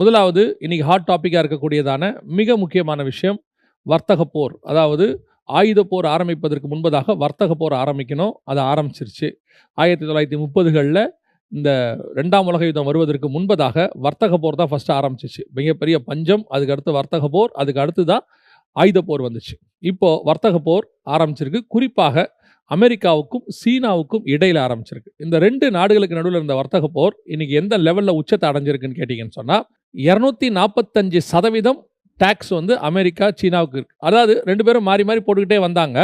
முதலாவது இன்னைக்கு ஹாட் டாப்பிக்காக இருக்கக்கூடியதான மிக முக்கியமான விஷயம் வர்த்தக போர். அதாவது ஆயுத போர் ஆரம்பிப்பதற்கு முன்பதாக வர்த்தக போர் ஆரம்பிக்கணும். அது ஆரம்பிச்சிருச்சு. ஆயிரத்தி தொள்ளாயிரத்தி முப்பதுகளில் இந்த ரெண்டாம் உலக யுத்தம் வருவதற்கு முன்பதாக வர்த்தக போர் தான் ஃபஸ்ட்டு ஆரம்பிச்சிச்சு. மிகப்பெரிய பஞ்சம். அதுக்கு அடுத்து வர்த்தக போர் அதுக்கு அடுத்து தான் ஆயுத போர் வந்துச்சு. இப்போது வர்த்தக போர் ஆரம்பிச்சிருக்கு. குறிப்பாக அமெரிக்காவுக்கும் சீனாவுக்கும் இடையில் ஆரம்பிச்சிருக்கு. இந்த ரெண்டு நாடுகளுக்கு நடுவில் இருந்த வர்த்தக போர் இன்னைக்கு எந்த லெவலில் உச்சத்தை அடைஞ்சிருக்குன்னு கேட்டிங்கன்னு சொன்னால் இரநூத்தி நாற்பத்தஞ்சு சதவீதம் டேக்ஸ் வந்து அமெரிக்கா சீனாவுக்கு இருக்கு. அதாவது ரெண்டு பேரும் மாறி மாறி போட்டுக்கிட்டே வந்தாங்க.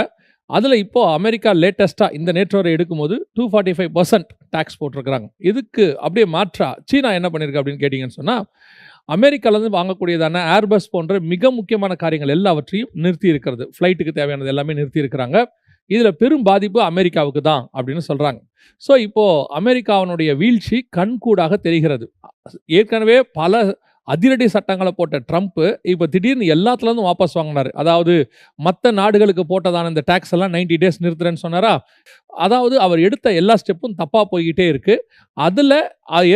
அதில் இப்போ அமெரிக்கா லேட்டஸ்ட்டாக இந்த நேற்று வரை எடுக்கும்போது two forty five percent tax போட்டிருக்கிறாங்க. இதுக்கு அப்படியே மாற்றா சீனா என்ன பண்ணியிருக்கு அப்படின்னு கேட்டிங்கன்னு சொன்னால் அமெரிக்காலேருந்து வாங்கக்கூடியதான ஏர்பஸ் போன்ற மிக முக்கியமான காரியங்கள் எல்லாவற்றையும் நிறுத்தி இருக்கிறது. ஃப்ளைட்டுக்கு தேவையானது எல்லாமே நிறுத்தி இருக்கிறாங்க. இதில் பெரும் பாதிப்பு அமெரிக்காவுக்கு தான் அப்படின்னு சொல்கிறாங்க ஸோ இப்போது அமெரிக்காவினுடைய வீழ்ச்சி கண்கூடாக தெரிகிறது. ஏற்கனவே பல அதிரடி சட்டங்களை போட்ட ட்ரம்ப்பு இப்போ திடீர்னு எல்லாத்துலேருந்து வாபஸ் வாங்கினார். அதாவது மற்ற நாடுகளுக்கு போட்டதான இந்த டேக்ஸ் எல்லாம் நைன்டி டேஸ் நிறுத்துறேன்னு சொன்னாரா? அதாவது அவர் எடுத்த எல்லா ஸ்டெப்பும் தப்பாக போய்கிட்டே இருக்குது அதில்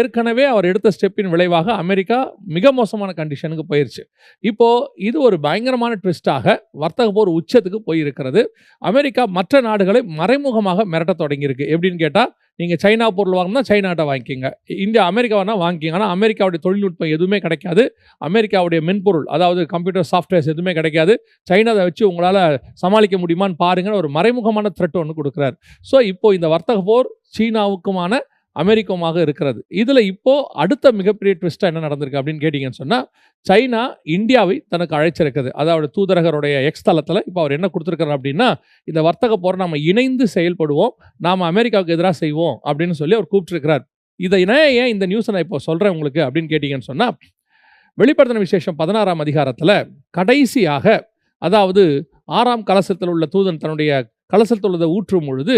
ஏற்கனவே அவர் எடுத்த ஸ்டெப்பின் விளைவாக அமெரிக்கா மிக மோசமான கண்டிஷனுக்கு போயிருச்சு. இப்போது இது ஒரு பயங்கரமான ட்விஸ்டாக வர்த்தக போர் உச்சத்துக்கு போயிருக்கிறது. அமெரிக்கா மற்ற நாடுகளை மறைமுகமாக மிரட்ட தொடங்கியிருக்கு. எப்படின்னு கேட்டால் நீங்கள் சைனா பொருள் வாங்கினா சைனாட்ட வாங்கிக்கிங்க. இந்தியா அமெரிக்கா வாங்கிக்கிங்க. ஆனால் அமெரிக்காவுடைய தொழில்நுட்பம் எதுவுமே கிடைக்காது. அமெரிக்காவுடைய மென்பொருள் அதாவது கம்ப்யூட்டர் சாஃப்ட்வேர்ஸ் எதுவுமே கிடைக்காது. சைனாவை வச்சு உங்களால் சமாளிக்க முடியுமான்னு பாருங்கன்னு ஒரு மறைமுகமான த்ரெட் ஒன்று கொடுக்குறாரு. ஸோ இப்போ இந்த வர்த்தக போர் சீனாவுக்குமான அமெரிக்காவுமாக இருக்கிறது. இதில் இப்போது அடுத்த மிகப்பெரிய ட்விஸ்ட்டாக என்ன நடந்திருக்கு அப்படின்னு கேட்டிங்கன்னு சொன்னால் சைனா இந்தியாவை தனக்கு அழைச்சிருக்குது. அதாவது தூதரகருடைய எக்ஸ் தளத்தில் இப்போ அவர் என்ன கொடுத்துருக்காரு அப்படின்னா இந்த வர்த்தக போரை நம்ம இணைந்து செயல்படுவோம் நாம் அமெரிக்காவுக்கு எதிராக செய்வோம் அப்படின்னு சொல்லி அவர் கூப்பிட்டுருக்கிறார். இதை இணைய ஏன் இந்த நியூஸை நான் இப்போ சொல்கிறேன் உங்களுக்கு அப்படின்னு கேட்டிங்கன்னு சொன்னால் வெளிப்படுத்தின விசேஷம் பதினாறாம் அதிகாரத்தில் கடைசியாக அதாவது ஆறாம் கலசத்தில் உள்ள தூதன் தன்னுடைய கலசத்துள்ளதை ஊற்றும் பொழுது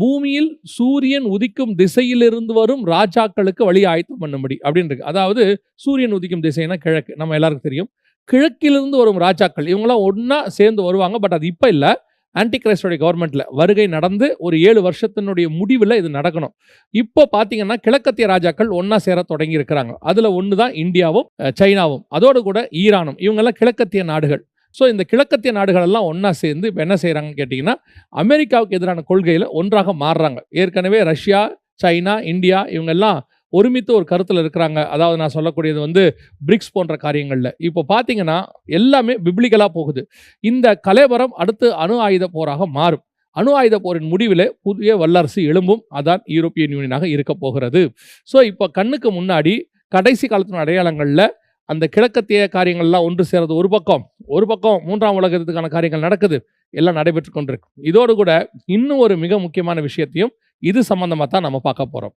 பூமியில் சூரியன் உதிக்கும் திசையிலிருந்து வரும் ராஜாக்களுக்கு வழி ஆயத்தம் பண்ணும்படி அப்படின்னு இருக்கு அதாவது சூரியன் உதிக்கும் திசைனா கிழக்கு. நம்ம எல்லாருக்கும் தெரியும். கிழக்கிலிருந்து வரும் ராஜாக்கள் இவங்களாம் ஒன்றா சேர்ந்து வருவாங்க. பட் அது இப்போ இல்லை. ஆன்டிகிரைஸ்டோடைய கவர்மெண்ட்டில் வருகை நடந்து ஒரு ஏழு வருஷத்தினுடைய முடிவில் இது நடக்கணும். இப்போ பார்த்தீங்கன்னா கிழக்கத்திய ராஜாக்கள் ஒன்றா சேர தொடங்கி இருக்கிறாங்க அதில் ஒன்று தான் இந்தியாவும் சைனாவும் அதோடு கூட ஈரானும். இவங்கெல்லாம் கிழக்கத்திய நாடுகள். ஸோ இந்த கிழக்கத்திய நாடுகள் எல்லாம் ஒன்றா சேர்ந்து இப்போ என்ன செய்கிறாங்கன்னு கேட்டிங்கன்னா அமெரிக்காவுக்கு எதிரான கொள்கையில் ஒன்றாக மாறுறாங்க. ஏற்கனவே ரஷ்யா சைனா இந்தியா இவங்கெல்லாம் ஒருமித்த ஒரு கருத்தில் இருக்கிறாங்க. அதாவது நான் சொல்லக்கூடியது வந்து பிரிக்ஸ் போன்ற காரியங்களில். இப்போ பார்த்தீங்கன்னா எல்லாமே பிப்ளிக்கலாக போகுது. இந்த கலைவரம் அடுத்து அணு ஆயுத போராக மாறும். அணு ஆயுத போரின் முடிவில் புதிய வல்லரசு எழும்பும். அதான் யூரோப்பியன் யூனியனாக இருக்க போகிறது. ஸோ இப்போ கண்ணுக்கு முன்னாடி கடைசி காலத்தின் அடையாளங்களில் அந்த கிழக்கத்திய காரியங்கள்லாம் ஒன்று சேர்றது ஒரு பக்கம் ஒரு பக்கம் மூன்றாம் உலகத்துக்கான காரியங்கள் நடக்குது எல்லாம் நடைபெற்று கொண்டிருக்கு இதோடு கூட இன்னும் ஒரு மிக முக்கியமான விஷயத்தையும் இது சம்பந்தமாக தான் நம்ம பார்க்க போகிறோம்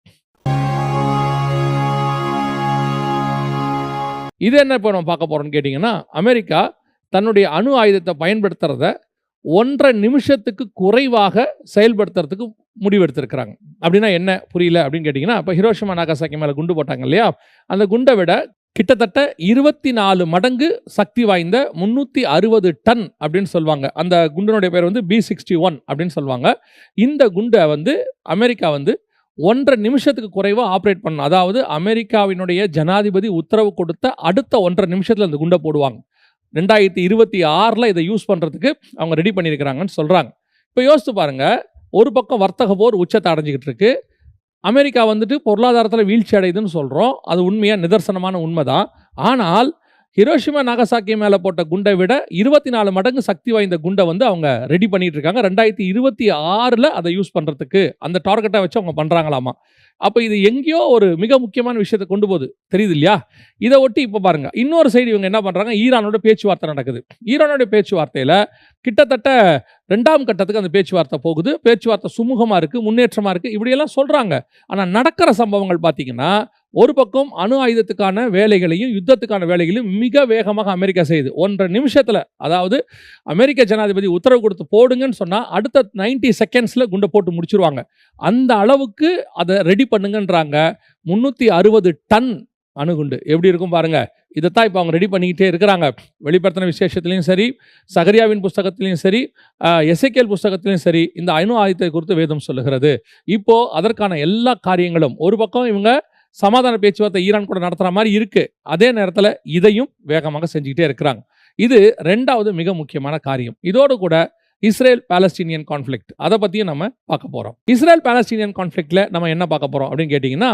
இது என்ன இப்போ நம்ம பார்க்க போகிறோம்னு கேட்டிங்கன்னா அமெரிக்கா தன்னுடைய அணு ஆயுதத்தை பயன்படுத்துறத ஒன்றரை நிமிஷத்துக்கு குறைவாக செயல்படுத்துறதுக்கு முடிவெடுத்திருக்கிறாங்க. அப்படின்னா என்ன? புரியல அப்படின்னு கேட்டிங்கன்னா இப்போ ஹிரோஷிமா நாகாசாக்கி மேலே குண்டு போட்டாங்க இல்லையா? அந்த குண்டை விட கிட்டத்தட்ட இருபத்தி நாலு மடங்கு சக்தி வாய்ந்த முந்நூற்றி அறுபது டன் அப்படின்னு சொல்லுவாங்க. அந்த குண்டனுடைய பேர் வந்து பி சிக்ஸ்டி ஒன் அப்படின்னு சொல்லுவாங்க. இந்த குண்டை வந்து அமெரிக்கா வந்து ஒன்றரை நிமிஷத்துக்கு குறைவாக ஆப்ரேட் பண்ணணும் அதாவது அமெரிக்காவினுடைய ஜனாதிபதி உத்தரவு கொடுத்த அடுத்த ஒன்றரை நிமிஷத்தில் இந்த குண்டை போடுவாங்க. ரெண்டாயிரத்தி இருபத்தி ஆறில் இதை யூஸ் பண்ணுறதுக்கு அவங்க ரெடி பண்ணியிருக்கிறாங்கன்னு சொல்கிறாங்க இப்போ யோசித்து பாருங்கள் ஒரு பக்கம் வர்த்தக போர் உச்சத்தை அடைஞ்சிக்கிட்டு இருக்கு. அமெரிக்கா வந்துட்டு பொருளாதாரத்தில் வீழ்ச்சி அடையுதுன்னு சொல்கிறோம் அது உண்மையாக நிதர்சனமான உண்மை தான் ஆனால் ஹிரோஷிமா நாகசாக்கி மேலே போட்ட குண்டை விட இருபத்தி நாலு மடங்கு சக்தி வாய்ந்த குண்டை வந்து அவங்க ரெடி பண்ணிட்டு இருக்காங்க ரெண்டாயிரத்தி இருபத்தி ஆறில் அதை யூஸ் பண்ணுறதுக்கு அந்த டார்கெட்டை வச்சு அவங்க பண்ணுறாங்களாமா அப்போ இது எங்கேயோ ஒரு மிக முக்கியமான விஷயத்தை கொண்டு போகுது. தெரியுது இல்லையா? இதை ஒட்டி இப்போ பாருங்க. இன்னொரு சைடு இவங்க என்ன பண்ணுறாங்க ஈரானோட பேச்சுவார்த்தை நடக்குது. ஈரானோட பேச்சுவார்த்தையில் கிட்டத்தட்ட ரெண்டாம் கட்டத்துக்கு அந்த பேச்சுவார்த்தை போகுது. பேச்சுவார்த்தை சுமூகமாக இருக்குது முன்னேற்றமாக இருக்குது இப்படியெல்லாம் சொல்கிறாங்க ஆனால் நடக்கிற சம்பவங்கள் பார்த்தீங்கன்னா ஒரு பக்கம் அணு ஆயுதத்துக்கான வேலைகளையும் யுத்தத்துக்கான வேலைகளையும் மிக வேகமாக அமெரிக்கா செய்யுது. ஒன்றரை நிமிஷத்தில் அதாவது அமெரிக்க ஜனாதிபதி உத்தரவு கொடுத்து போடுங்கன்னு சொன்னால் அடுத்த 90 செகண்ட்ஸில் குண்டை போட்டு முடிச்சிருவாங்க. அந்த அளவுக்கு அதை ரெடி பண்ணுங்கன்றாங்க. முந்நூற்றி அறுபது டன் அணுகுண்டு எப்படி இருக்கும் பாருங்க. இதைத்தான் இப்போ அவங்க ரெடி பண்ணிக்கிட்டே இருக்கிறாங்க. வெளிப்படுத்தின விசேஷத்துலையும் சரி சகரியாவின் புஸ்தகத்திலையும் சரி எசைக்கேல் புஸ்தகத்திலையும் சரி இந்த அணு ஆயுதத்தை குறித்து வேதம் சொல்லுகிறது. இப்போது அதற்கான எல்லா காரியங்களும் ஒரு பக்கம் இவங்க சமாதான பேச்சுவார்த்தை ஈரான் கூட நடத்துகிற மாதிரி இருக்குது அதே நேரத்தில் இதையும் வேகமாக செஞ்சுக்கிட்டே இருக்கிறாங்க. இது ரெண்டாவது மிக முக்கியமான காரியம். இதோடு கூட இஸ்ரேல் பாலஸ்டீனியன் கான்ஃப்ளிக்ட் அதை பற்றியும் நம்ம பார்க்க போகிறோம் இஸ்ரேல் பாலஸ்டீனியன் கான்ஃப்ளிக்டில் நம்ம என்ன பார்க்க போகிறோம் அப்படின்னு கேட்டிங்கன்னா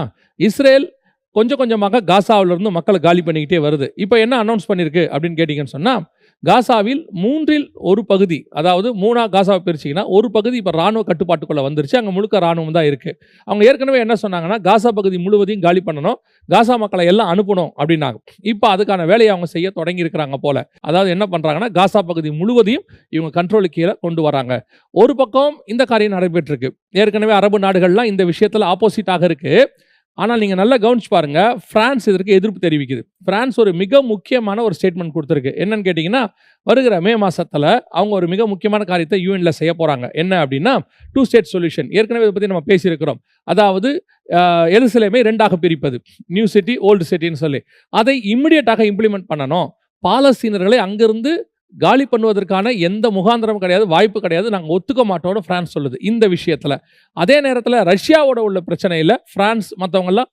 இஸ்ரேல் கொஞ்சம் கொஞ்சமாக காசாவிலிருந்து மக்களை காலி பண்ணிக்கிட்டே வருது. இப்போ என்ன அனௌன்ஸ் பண்ணியிருக்கு அப்படின்னு கேட்டிங்கன்னு சொன்னால் காசாவில் மூன்றில் ஒரு பகுதி அதாவது மூணா காசாவை பிரிச்சிங்கன்னா ஒரு பகுதி இப்போ ராணுவ கட்டுப்பாட்டுக்குள்ளே வந்துருச்சு. அங்கே முழுக்க ராணுவம் தான் இருக்குது அவங்க ஏற்கனவே என்ன சொன்னாங்கன்னா காசா பகுதி முழுவதையும் காலி பண்ணணும். காசா மக்களை எல்லாம் அனுப்பணும் அப்படின்னாங்க. இப்போ அதுக்கான வேலையை அவங்க செய்ய தொடங்கி இருக்கிறாங்க போல. அதாவது என்ன பண்ணுறாங்கன்னா காசா பகுதி முழுவதையும் இவங்க கண்ட்ரோலுக்கு கீழே கொண்டு வராங்க. ஒரு பக்கம் இந்த காரியம் நடைபெற்றிருக்கு. ஏற்கனவே அரபு நாடுகள்லாம் இந்த விஷயத்தில் ஆப்போசிட்டாக இருக்குது ஆனால் நீங்கள் நல்லா கவனிச்சு பாருங்க ஃப்ரான்ஸ் இதற்கு எதிர்ப்பு தெரிவிக்குது. பிரான்ஸ் ஒரு மிக முக்கியமான ஒரு ஸ்டேட்மெண்ட் கொடுத்துருக்கு. என்னன்னு கேட்டிங்கன்னா வருகிற மே மாதத்தில் அவங்க ஒரு மிக முக்கியமான காரியத்தை யூஎன்ல செய்ய போகிறாங்க என்ன அப்படின்னா டூ ஸ்டேட் சொல்யூஷன் ஏற்கனவே இதை பற்றி நம்ம பேசியிருக்கிறோம். அதாவது எது எருசலேமை ரெண்டாக பிரிப்பது. நியூ சிட்டி ஓல்டு சிட்டின்னு சொல்லி. அதை இம்மிடியட்டாக இம்ப்ளிமெண்ட் பண்ணணும். பாலஸ்தீனர்களை அங்கிருந்து காலி பண்ணுவதற்கான எந்த முகாந்திரமும் கிடையாது வாய்ப்பு கிடையாது. நாங்கள் ஒத்துக்க மாட்டோம்னு ஃப்ரான்ஸ் சொல்லுது இந்த விஷயத்தில். அதே நேரத்தில் ரஷ்யாவோட உள்ள பிரச்சனையில் ஃப்ரான்ஸ் மற்றவங்கெல்லாம்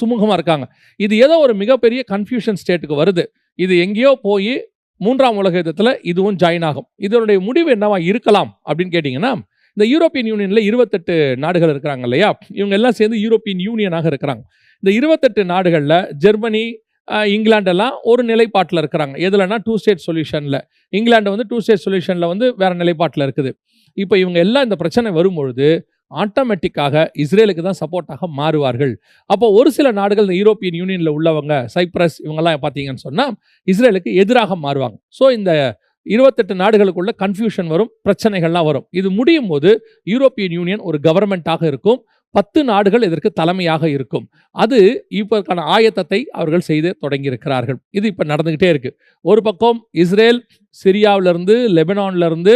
சுமூகமாக இருக்காங்க. இது ஏதோ ஒரு மிகப்பெரிய கன்ஃபியூஷன் ஸ்டேட்டுக்கு வருது. இது எங்கேயோ போய் மூன்றாம் உலக யுத்தத்தில் இதுவும் ஜாயின் ஆகும். இதனுடைய முடிவு என்னவா இருக்கலாம் அப்படின்னு கேட்டிங்கன்னா இந்த யூரோப்பியன் யூனியனில் இருபத்தெட்டு நாடுகள் இருக்கிறாங்க இல்லையா? இவங்க எல்லாம் சேர்ந்து யூரோப்பியன் யூனியனாக இருக்கிறாங்க. இந்த இருபத்தெட்டு நாடுகளில் ஜெர்மனி இங்கிலாண்டெல்லாம் ஒரு நிலைப்பாட்டில் இருக்கிறாங்க. எதுலன்னா டூ ஸ்டேட் சொல்யூஷனில் இங்கிலாந்து வந்து டூ ஸ்டேட் சொல்யூஷனில் வந்து வேறு நிலைப்பாட்டில் இருக்குது. இப்போ இவங்க எல்லாம் இந்த பிரச்சனை வரும்பொழுது ஆட்டோமேட்டிக்காக இஸ்ரேலுக்கு தான் சப்போர்ட்டாக மாறுவார்கள். அப்போ ஒரு சில நாடுகள் இந்த யூரோப்பியன் யூனியனில் உள்ளவங்க சைப்ரஸ் இவங்கெல்லாம் பார்த்தீங்கன்னு சொன்னால் இஸ்ரேலுக்கு எதிராக மாறுவாங்க. ஸோ இந்த இருபத்தெட்டு நாடுகளுக்குள்ள கன்ஃபியூஷன் வரும் பிரச்சனைகள்லாம் வரும். இது முடியும் போது யூரோப்பியன் யூனியன் ஒரு கவர்மெண்ட்டாக இருக்கும். பத்து நாடுகள் இதற்கு தலைமையாக இருக்கும். அது இப்பதற்கான ஆயத்தத்தை அவர்கள் செய்து தொடங்கியிருக்கிறார்கள். இது இப்போ நடந்துக்கிட்டே இருக்கு. ஒரு பக்கம் இஸ்ரேல் சிரியாவிலிருந்து லெபனான்லேருந்து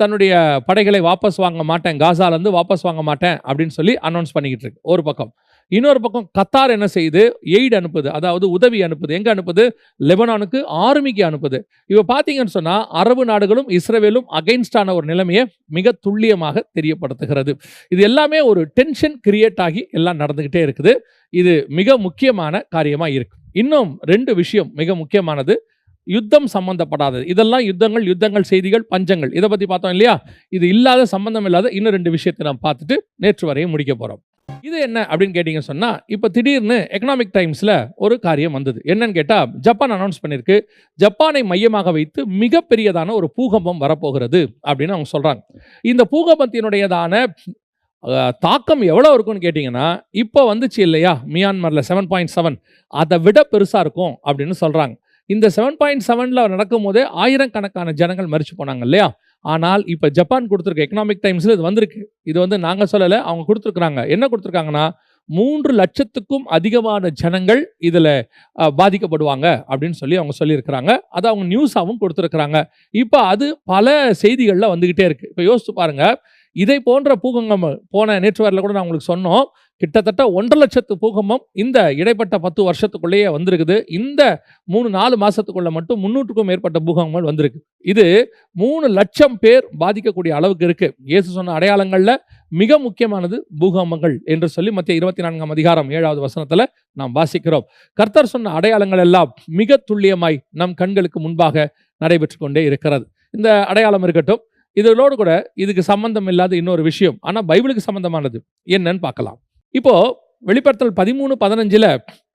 தன்னுடைய படைகளை வாபஸ் வாங்க மாட்டேன் காசாலேருந்து வாபஸ் வாங்க மாட்டேன் அப்படின்னு சொல்லி அனௌன்ஸ் பண்ணிக்கிட்டு இருக்கு. ஒரு பக்கம். இன்னொரு பக்கம் கத்தார் என்ன செய்யுது எய்டு அனுப்புது. அதாவது உதவி அனுப்புது. எங்கே அனுப்புது? லெபனானுக்கு ஆர்மிக்கு அனுப்புது. இப்போ பார்த்தீங்கன்னு சொன்னால் அரபு நாடுகளும் இஸ்ரேலும் அகைன்ஸ்டான ஒரு நிலைமையை மிக துல்லியமாக தெரியப்படுத்துகிறது. இது எல்லாமே ஒரு டென்ஷன் கிரியேட் ஆகி எல்லாம் நடந்துக்கிட்டே இருக்குது. இது மிக முக்கியமான காரியமாக இருக்கு. இன்னும் ரெண்டு விஷயம் மிக முக்கியமானது. யுத்தம் சம்பந்தப்படாதது. இதெல்லாம் யுத்தங்கள் யுத்தங்கள் செய்திகள் பஞ்சங்கள். இதை பற்றி பார்த்தோம் இல்லையா? இது இல்லாத சம்பந்தம் இல்லாத இன்னும் ரெண்டு விஷயத்தை நாம் பார்த்துட்டு நேற்று வரையும் முடிக்க போகிறோம் இது என்ன அப்படின்னு கேட்டீங்க சொன்னால் இப்போ திடீர்னு எக்கனாமிக் டைம்ஸில் ஒரு காரியம் வந்தது. என்னன்னு கேட்டால் ஜப்பான் அனௌன்ஸ் பண்ணியிருக்கு ஜப்பானை மையமாக வைத்து மிகப்பெரியதான ஒரு பூகம்பம் வரப்போகிறது அப்படின்னு அவங்க சொல்கிறாங்க இந்த பூகம்பத்தினுடையதான தாக்கம் எவ்வளோ இருக்கும்னு கேட்டிங்கன்னா இப்போ வந்துச்சு இல்லையா? மியான்மரில் செவன் பாயிண்ட் செவன் அதை விட பெருசாக இருக்கும் அப்படின்னு சொல்கிறாங்க இந்த செவன் பாயிண்ட் செவனில் நடக்கும் போதே ஆயிரக்கணக்கான ஜனங்கள் மறிச்சு போனாங்க இல்லையா? ஆனால் இப்போ ஜப்பான் கொடுத்துருக்க எக்கனாமிக் டைம்ஸில் இது வந்திருக்கு. இது வந்து நாங்கள் சொல்லலை அவங்க கொடுத்துருக்குறாங்க. என்ன கொடுத்துருக்காங்கன்னா மூன்று லட்சத்துக்கும் அதிகமான ஜனங்கள் இதில் பாதிக்கப்படுவாங்க அப்படின்னு சொல்லி அவங்க சொல்லியிருக்கிறாங்க. அதை அவங்க நியூஸாகவும் கொடுத்துருக்குறாங்க. இப்போ அது பல செய்திகளில் வந்துக்கிட்டே இருக்குது இப்போ யோசித்து பாருங்கள் இதை போன்ற பூகம்பம் போன நேற்று வாரில் கூட நான் உங்களுக்கு சொன்னோம். கிட்டத்தட்ட ஒன்றரை லட்சத்து பூகம்பம் இந்த இடைப்பட்ட பத்து வருஷத்துக்குள்ளேயே வந்திருக்குது. இந்த மூணு நாலு மாதத்துக்குள்ளே மட்டும் முன்னூற்றுக்கும் மேற்பட்ட பூகம்பங்கள் வந்திருக்கு. இது மூணு லட்சம் பேர் பாதிக்கக்கூடிய அளவுக்கு இருக்கு. இயேசு சொன்ன அடையாளங்களில் மிக முக்கியமானது பூகம்பங்கள் என்று சொல்லி மத்திய இருபத்தி நான்காம் அதிகாரம் ஏழாவது வசனத்தில் நாம் வாசிக்கிறோம். கர்த்தர் சொன்ன அடையாளங்கள் எல்லாம் மிக துல்லியமாய் நம் கண்களுக்கு முன்பாக நடைபெற்று கொண்டே இருக்கிறது. இந்த அடையாளம் இருக்கட்டும். இதனோடு கூட இதுக்கு சம்பந்தம் இல்லாத இன்னொரு விஷயம். ஆனால் பைபிளுக்கு சம்பந்தமானது. என்னன்னு பார்க்கலாம். இப்போது வெளிப்படுத்தல் பதிமூணு பதினஞ்சில்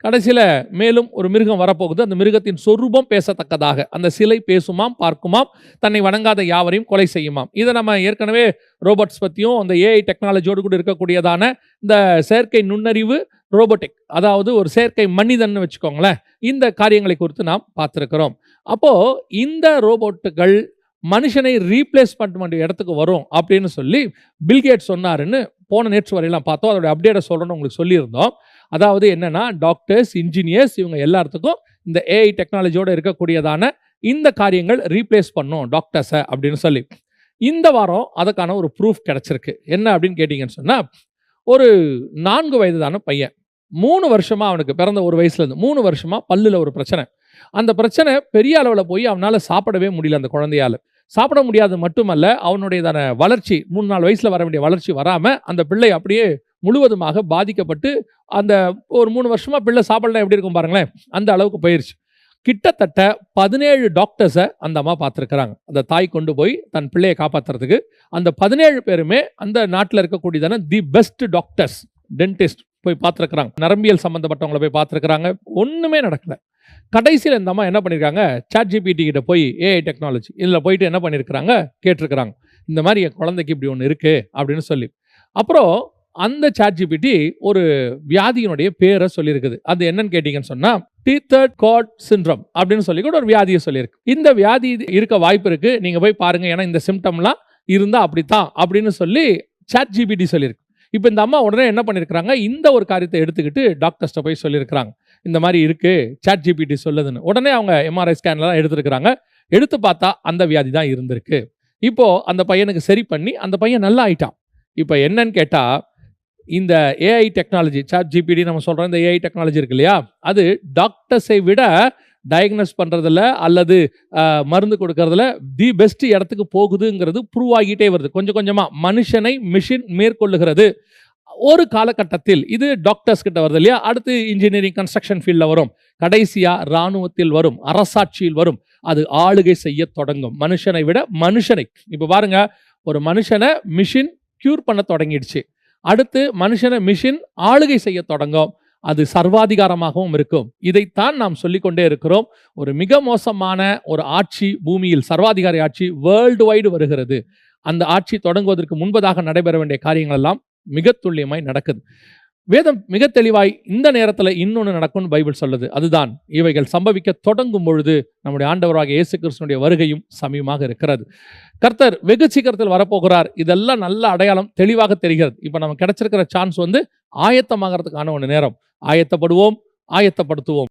கடைசியில் மேலும் ஒரு மிருகம் வரப்போகுது. அந்த மிருகத்தின் சொரூபம் பேசத்தக்கதாக. அந்த சிலை பேசுமாம் பார்க்குமாம் தன்னை வணங்காத யாவரையும் கொலை செய்யுமாம். இதை நம்ம ஏற்கனவே ரோபோட்ஸ் பற்றியும் அந்த ஏஐ டெக்னாலஜியோடு கூட இருக்கக்கூடியதான இந்த செயற்கை நுண்ணறிவு ரோபோட்டிக் அதாவது ஒரு செயற்கை மனிதன் வச்சுக்கோங்களேன். இந்த காரியங்களை குறித்து நாம் பார்த்துருக்கிறோம். அப்போது இந்த ரோபோட்டுகள் மனுஷனை ரீப்ளேஸ் பண்ண இடத்துக்கு வரும் அப்படின்னு சொல்லி பில்கேட் சொன்னாருன்னு போன நேற்று வரையெல்லாம் பார்த்தோம். அதோட அப்டேட்டை சொல்கிறோன்னு உங்களுக்கு சொல்லியிருந்தோம். அதாவது என்னென்னா டாக்டர்ஸ் இன்ஜினியர்ஸ் இவங்க எல்லாத்துக்கும் இந்த ஏஐ டெக்னாலஜியோடு இருக்கக்கூடியதான இந்த காரியங்கள் ரீப்ளேஸ் பண்ணும் டாக்டர்ஸை அப்படின்னு சொல்லி. இந்த வாரம் அதுக்கான ஒரு ப்ரூஃப் கிடச்சிருக்கு. என்ன அப்படின்னு கேட்டிங்கன்னு சொன்னால் ஒரு நான்கு வயதுதான பையன். மூணு வருஷமாக அவனுக்கு பிறந்த ஒரு வயசுலேருந்து மூணு வருஷமாக பல்லில் ஒரு பிரச்சனை. அந்த பிரச்சனை பெரிய அளவில் போய் அவனால் சாப்பிடவே முடியல அந்த குழந்தையால். சாப்பிட முடியாது மட்டுமல்ல அவனுடையதான வளர்ச்சி மூணு நாலு வயசில் வர வேண்டிய வளர்ச்சி வராமல் அந்த பிள்ளை அப்படியே முழுவதுமாக பாதிக்கப்பட்டு அந்த ஒரு மூணு வருஷமாக பிள்ளை சாப்பிடலாம் எப்படி இருக்கும் பாருங்களேன்? அந்த அளவுக்கு போயிடுச்சு கிட்டத்தட்ட பதினேழு டாக்டர்ஸை அந்த அம்மா பார்த்துருக்குறாங்க. அந்த தாய் கொண்டு போய் தன் பிள்ளையை காப்பாற்றுறதுக்கு அந்த பதினேழு பேருமே அந்த நாட்டில் இருக்கக்கூடியதான தி பெஸ்ட் டாக்டர்ஸ் டென்டிஸ்ட் போய் பார்த்துருக்குறாங்க. நரம்பியல் சம்மந்தப்பட்டவங்கள போய் பார்த்துருக்குறாங்க. ஒன்றுமே நடக்கலை. கடைசியில் இந்த அம்மா என்ன பண்ணியிருக்காங்க சாட் ஜிபிடி கிட்ட போய் ஏஐ டெக்னாலஜி இதில் போயிட்டு என்ன பண்ணியிருக்கிறாங்க கேட்டிருக்கிறாங்க. இந்த மாதிரி என் குழந்தைக்கு இப்படி ஒன்று இருக்குது அப்படின்னு சொல்லி. அப்புறம் அந்த சாட் ஜிபிடி ஒரு வியாதியினுடைய பேரை சொல்லியிருக்குது அது என்னன்னு கேட்டிங்கன்னு சொன்னா டீத்தர்ட் காட் சிண்ட்ரம் அப்படின்னு சொல்லி கூட ஒரு வியாதியை சொல்லியிருக்கு. இந்த வியாதி இருக்க வாய்ப்பு இருக்குது நீங்கள் போய் பாருங்கள் ஏன்னா இந்த சிம்டம்லாம் இருந்தால் அப்படித்தான் அப்படின்னு சொல்லி சாட் ஜிபிடி சொல்லியிருக்கு. இப்போ இந்த அம்மா உடனே என்ன பண்ணியிருக்கிறாங்க இந்த ஒரு காரியத்தை எடுத்துக்கிட்டு டாக்டர்ஸ்ட்ட போய் சொல்லியிருக்கிறாங்க. இந்த மாதிரி இருக்குது சாட் ஜிபிடி சொல்லுதுன்னு. உடனே அவங்க எம்ஆர்ஐ ஸ்கேன்லாம் எடுத்துருக்குறாங்க. எடுத்து பார்த்தா அந்த வியாதி தான் இருந்திருக்கு. இப்போது அந்த பையனுக்கு சரி பண்ணி அந்த பையன் நல்லா ஆயிட்டான். இப்போ என்னன்னு கேட்டால் இந்த ஏஐ டெக்னாலஜி சாட் ஜிபிடி நம்ம சொல்கிறோம் இந்த ஏஐ டெக்னாலஜி இருக்கு இல்லையா? அது டாக்டர்ஸை விட டயக்னோஸ் பண்ணுறதில் அல்லது மருந்து கொடுக்கறதுல தி பெஸ்ட் இடத்துக்கு போகுதுங்கிறது ப்ரூவ் ஆகிட்டே வருது. கொஞ்சம் கொஞ்சமாக மனுஷனை மிஷின் மேற்கொள்ளுகிறது. ஒரு காலகட்டத்தில் இது டாக்டர்ஸ் கிட்ட வருது இல்லையா? அடுத்து இன்ஜினியரிங் கன்ஸ்ட்ரக்ஷன் ஃபீல்டில் வரும். கடைசியாக இராணுவத்தில் வரும். அரசாட்சியில் வரும். அது ஆளுகை செய்ய தொடங்கும். மனுஷனை விட மனுஷனை. இப்போ பாருங்க ஒரு மனுஷனை மிஷின் க்யூர் பண்ண தொடங்கிடுச்சு. அடுத்து மனுஷனை மிஷின் ஆளுகை செய்ய தொடங்கும். அது சர்வாதிகாரமாகவும் இருக்கும். இதைத்தான் நாம் சொல்லிக்கொண்டே இருக்கிறோம். ஒரு மிக மோசமான ஒரு ஆட்சி பூமியில் சர்வாதிகாரி ஆட்சி வேர்ல்டு வைடு வருகிறது. அந்த ஆட்சி தொடங்குவதற்கு முன்பதாக நடைபெற வேண்டிய காரியங்கள் எல்லாம் மிக துல்லியமாய் நடக்குது. வேதம் மிக தெளிவாய் இந்த நேரத்தில் இன்னொன்று நடக்கும்னு பைபிள் சொல்லுது. அதுதான் இவைகள் சம்பவிக்க தொடங்கும் பொழுது நம்முடைய ஆண்டவராக இயேசு கிருஷ்ணனுடைய வருகையும் சமயமாக இருக்கிறது. கர்த்தர் வெகு சீக்கிரத்தில் வரப்போகிறார். இதெல்லாம் நல்ல அடையாளம் தெளிவாக தெரிகிறது. இப்போ நம்ம கிடைச்சிருக்கிற சான்ஸ் வந்து ஆயத்தமாகறதுக்கான ஒரு நேரம். ஆயத்தப்படுவோம் ஆயத்தப்படுத்துவோம்.